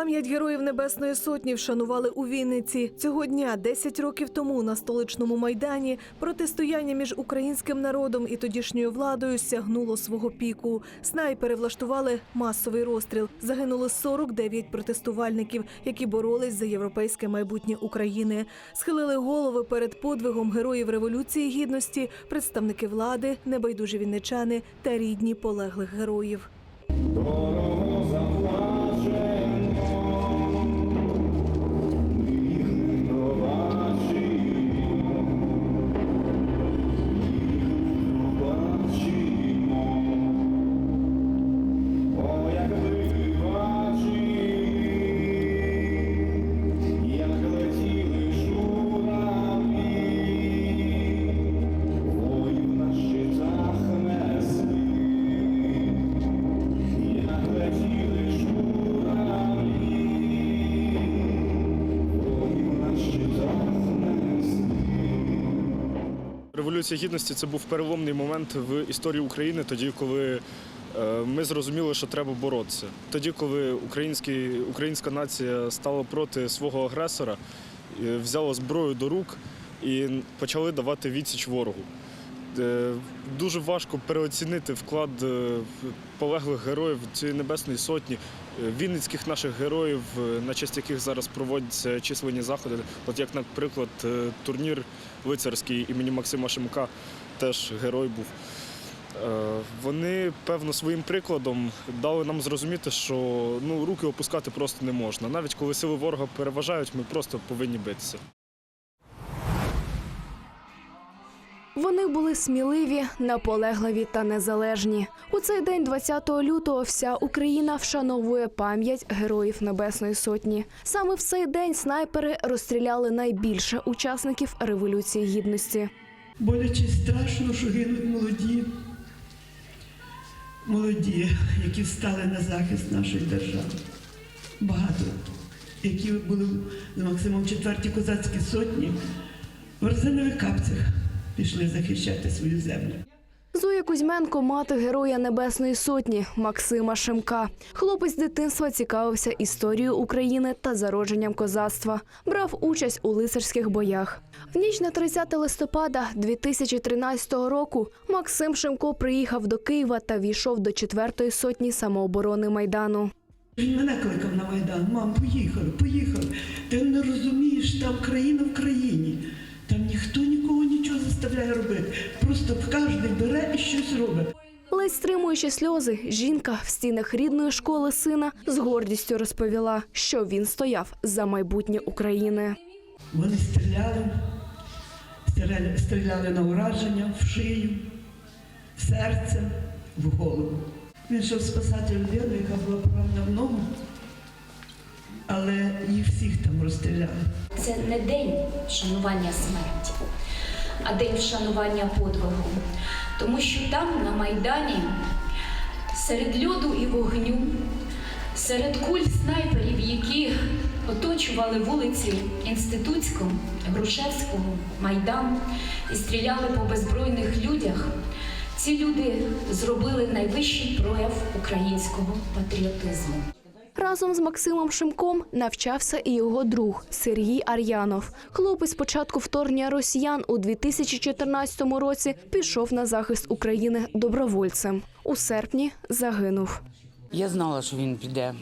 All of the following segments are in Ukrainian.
Пам'ять героїв Небесної Сотні вшанували у Вінниці. Цього дня, 10 років тому, на столичному майдані, протистояння між українським народом і тодішньою владою сягнуло свого піку. Снайпери влаштували масовий розстріл. Загинули 49 протестувальників, які боролись за європейське майбутнє України. Схилили голови перед подвигом героїв революції гідності, представники влади, небайдужі вінничани та рідні полеглих героїв. Революція гідності це був переломний момент в історії України, тоді, коли е, ми зрозуміли, що треба боротися. Тоді, коли українська нація стала проти свого агресора, е, взяла зброю до рук і почали давати відсіч ворогу. Е, Дуже важко переоцінити вклад полеглих героїв цієї небесної сотні, е, вінницьких наших героїв, е, на честь яких зараз проводяться численні заходи. От як, наприклад, е, турнір лицарський імені Максима Шимка теж герой був. Вони, певно, своїм прикладом дали нам зрозуміти, що ну, руки опускати просто не можна. Навіть коли сили ворога переважають, ми просто повинні битися. Вони були сміливі, наполегливі та незалежні. У цей день, 20 лютого, вся Україна вшановує пам'ять героїв Небесної Сотні. Саме в цей день снайпери розстріляли найбільше учасників революції гідності. Боляче страшно, що гинуть молоді, молоді, які встали на захист нашої держави. Багато, які були з Максимом четверті козацькі сотні, в резинових капцях пішли захищати свою землю. Зоя Кузьменко, мати героя Небесної Сотні Максима Шимка. Хлопець дитинства цікавився історією України та зародженням козацтва. Брав участь у лицарських боях. В ніч на 30 листопада 2013 року Максим Шимко приїхав до Києва та війшов до 4-ї сотні самооборони Майдану. Він мене кликав на Майдан, мам, поїхали, поїхали. Ти не розумієш, там країна в країні. Там ніхто нікого нічого заставляє робити. Просто кожен бере і щось робить. Ледь стримуючи сльози, жінка в стінах рідної школи сина з гордістю розповіла, що він стояв за майбутнє України. Вони стріляли, стріляли, на ураження, в шию, в серце, в голову. Він йшов спасати людину, яка була поранена в ногу, але їх всіх там розстріляли. Це не день вшанування смерті, а день вшанування подвигу. Тому що там, на Майдані, серед льоду і вогню, серед куль снайперів, які оточували вулиці Інститутську, Грушевського, Майдан і стріляли по беззбройних людях, ці люди зробили найвищий прояв українського патріотизму. Разом з Максимом Шимком навчався і його друг Сергій Ар'янов. Хлопець початку вторгнення росіян у 2014 році пішов на захист України добровольцем. У серпні загинув. Я знала, що він піде.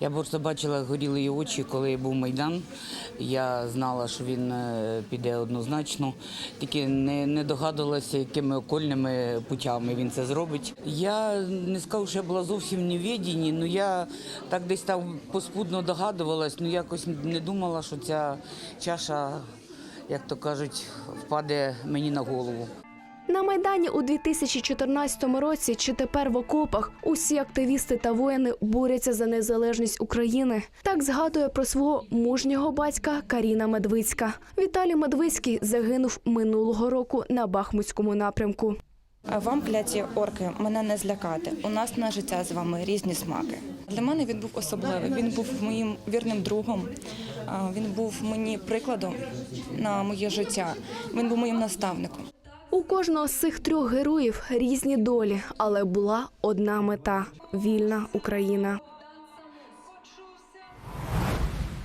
Я просто бачила, як горіли її очі, коли був майдан. Я знала, що він е, піде однозначно, тільки не, не догадувалася, якими окольними путями він це зробить. Я не скажу, що я була зовсім в невідінні, але я так десь там поспудно догадувалась, але якось не думала, що ця чаша, як то кажуть, впаде мені на голову. На майдані у 2014 році чи тепер в окопах усі активісти та воїни борються за незалежність України. Так згадує про свого мужнього батька Каріна Медвицька. Віталій Медвицький загинув минулого року на Бахмутському напрямку. Вам, кляті орки, мене не злякати. У нас на життя з вами різні смаки. Для мене він був особливий. Він був моїм вірним другом. Він був мені прикладом на моє життя. Він був моїм наставником. У кожного з цих трьох героїв різні долі, але була одна мета вільна Україна.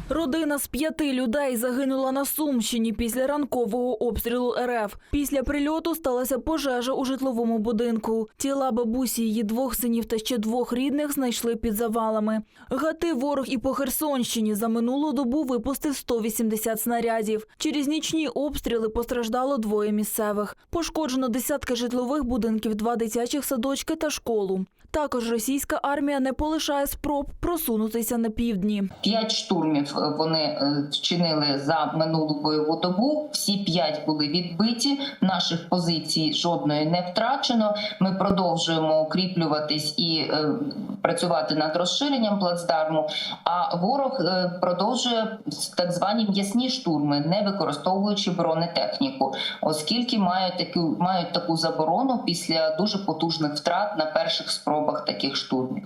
Родина з п'яти людей загинула на Сумщині після ранкового обстрілу РФ. Після прильоту сталася пожежа у житловому будинку. Тіла бабусі, її двох синів та ще двох рідних знайшли під завалами. Гати ворог і по Херсонщині за минулу добу випустив 180 снарядів. Через нічні обстріли постраждало двоє місцевих. Пошкоджено десятки житлових будинків, два дитячих садочки та школу. Також російська армія не полишає спроб просунутися на півдні. П'ять штурмів вони е, вчинили за минулу бойову добу. Всі п'ять були відбиті. Наших позицій жодної не втрачено. Ми продовжуємо укріплюватись і е, працювати над розширенням плацдарму. А ворог е, продовжує так звані м'ясні штурми, не використовуючи бронетехніку, оскільки мають таку мають таку заборону після дуже потужних втрат на перших спробах таких штурмів.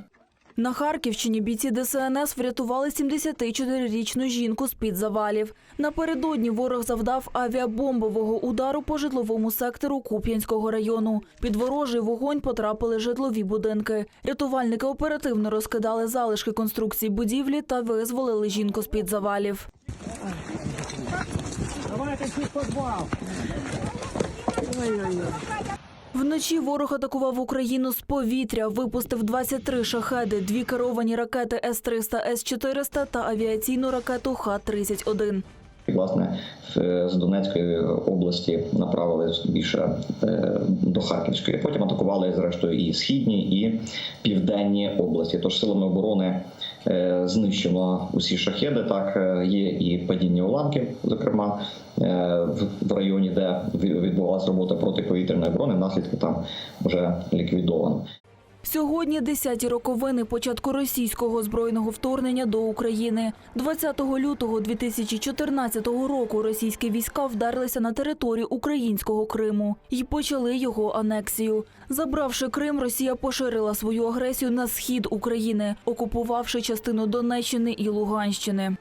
На Харківщині бійці ДСНС врятували 74-річну жінку з-під завалів. Напередодні ворог завдав авіабомбового удару по житловому сектору Куп'янського району. Під ворожий вогонь потрапили житлові будинки. Рятувальники оперативно розкидали залишки конструкцій будівлі та визволили жінку з-під завалів. Вночі ворог атакував Україну з повітря, випустив 23 шахеди, дві керовані ракети С-300, С-400 та авіаційну ракету Х-31. І, власне, з Донецької області направили більше е, до Харківської. Потім атакували зрештою і східні, і південні області. Тож силами оборони знищено усі шахеди. Так е, є і падіння уламків, зокрема е, в- районі, де ві- відбувалася робота протиповітряної оборони. Наслідки там вже ліквідовано. Сьогодні десяті роковини початку російського збройного вторгнення до України. 20 лютого 2014 року російські війська вдарилися на територію українського Криму і почали його анексію. Забравши Крим, Росія поширила свою агресію на схід України, окупувавши частину Донеччини і Луганщини.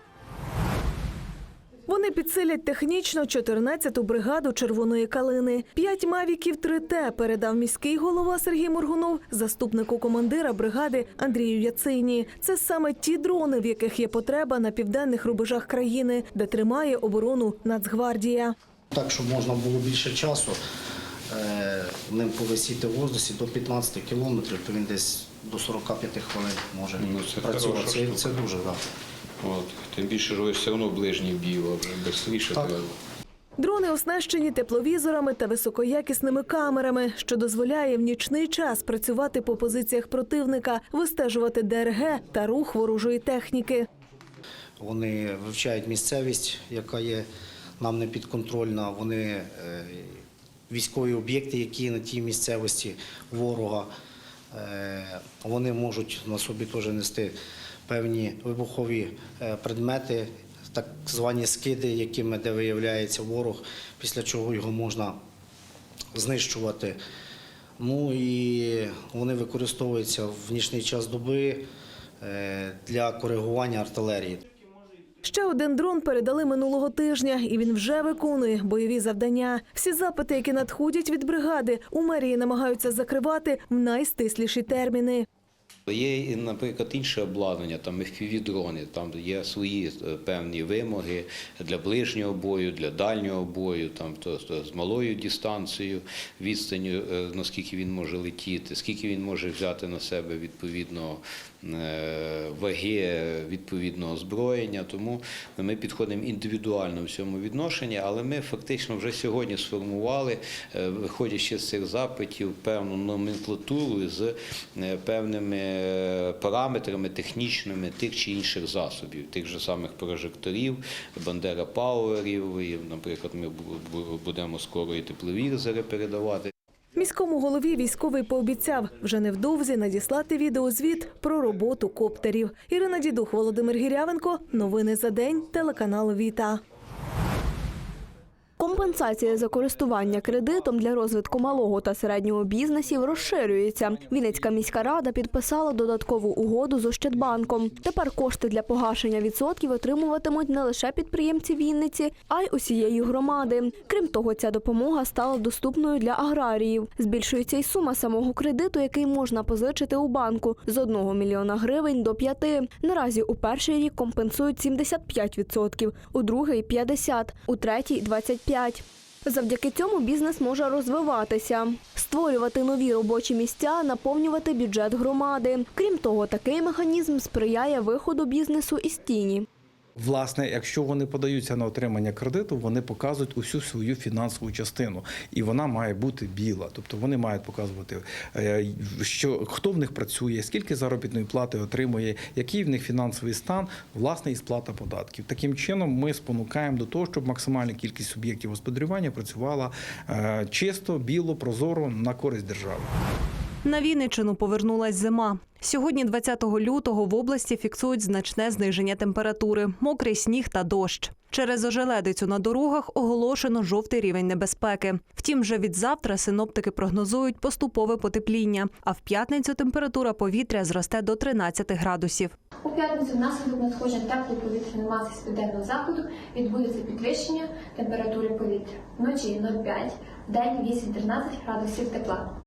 Вони підсилять технічно 14-ту бригаду червоної калини. П'ять мавіків 3Т передав міський голова Сергій Моргунов заступнику командира бригади Андрію Яцині. Це саме ті дрони, в яких є потреба на південних рубежах країни, де тримає оборону Нацгвардія. Так, щоб можна було більше часу е, ним повисіти в воздусі до 15 кілометрів, то він десь до 45 хвилин може Ну, це працювати. Це, це дуже так. От. Тим більше ж ви все одно ближній бій, а вже швидше треба. Дрони оснащені тепловізорами та високоякісними камерами, що дозволяє в нічний час працювати по позиціях противника, вистежувати ДРГ та рух ворожої техніки. Вони вивчають місцевість, яка є нам не підконтрольна. Вони е, військові об'єкти, які є на тій місцевості ворога. Е, вони можуть на собі теж нести певні вибухові е, предмети, так звані скиди, якими де виявляється ворог, після чого його можна знищувати. Ну і вони використовуються в нічний час доби е, для коригування артилерії. Ще один дрон передали минулого тижня, і він вже виконує бойові завдання. Всі запити, які надходять від бригади, у мерії намагаються закривати в найстисліші терміни. Є, наприклад, інше обладнання, там FPV-дрони, там є свої е, певні вимоги для ближнього бою, для дальнього бою, там то, то з малою дистанцією, відстанню, е, наскільки він може летіти, скільки він може взяти на себе відповідно е, ваги, відповідного озброєння. Тому ми підходимо індивідуально в цьому відношенні, але ми фактично вже сьогодні сформували, е, виходячи з цих запитів, певну номенклатуру з е, певними е, параметрами технічними тих чи інших засобів, тих же самих прожекторів, Бандера Пауерів. І, наприклад, ми бу- бу- будемо скоро і тепловізори передавати. Міському голові військовий пообіцяв вже невдовзі надіслати відеозвіт про роботу коптерів. Ірина Дідух, Володимир Гірявенко. Новини за день. Телеканал Віта. Компенсація за користування кредитом для розвитку малого та середнього бізнесів розширюється. Вінницька міська рада підписала додаткову угоду з Ощадбанком. Тепер кошти для погашення відсотків отримуватимуть не лише підприємці Вінниці, а й усієї громади. Крім того, ця допомога стала доступною для аграріїв. Збільшується й сума самого кредиту, який можна позичити у банку з 1 мільйона гривень до 5. Наразі у перший рік компенсують 75%, у другий 50%, у третій 25%. Завдяки цьому бізнес може розвиватися, створювати нові робочі місця, наповнювати бюджет громади. Крім того, такий механізм сприяє виходу бізнесу із тіні. Власне, якщо вони подаються на отримання кредиту, вони показують усю свою фінансову частину, і вона має бути біла. Тобто вони мають показувати, е, що хто в них працює, скільки заробітної плати отримує, який в них фінансовий стан, власне, і сплата податків. Таким чином, ми спонукаємо до того, щоб максимальна кількість суб'єктів господарювання працювала е, чисто, біло, прозоро на користь держави. На Вінниччину повернулась зима. Сьогодні, 20 лютого, в області фіксують значне зниження температури, мокрий сніг та дощ. Через ожеледицю на дорогах оголошено жовтий рівень небезпеки. Втім, вже від завтра синоптики прогнозують поступове потепління, а в п'ятницю температура повітря зросте до 13 градусів. У п'ятницю внаслідок надходження теплої повітряної маси з південного заходу відбудеться підвищення температури повітря. Вночі 0,5, в день 8-13 градусів тепла.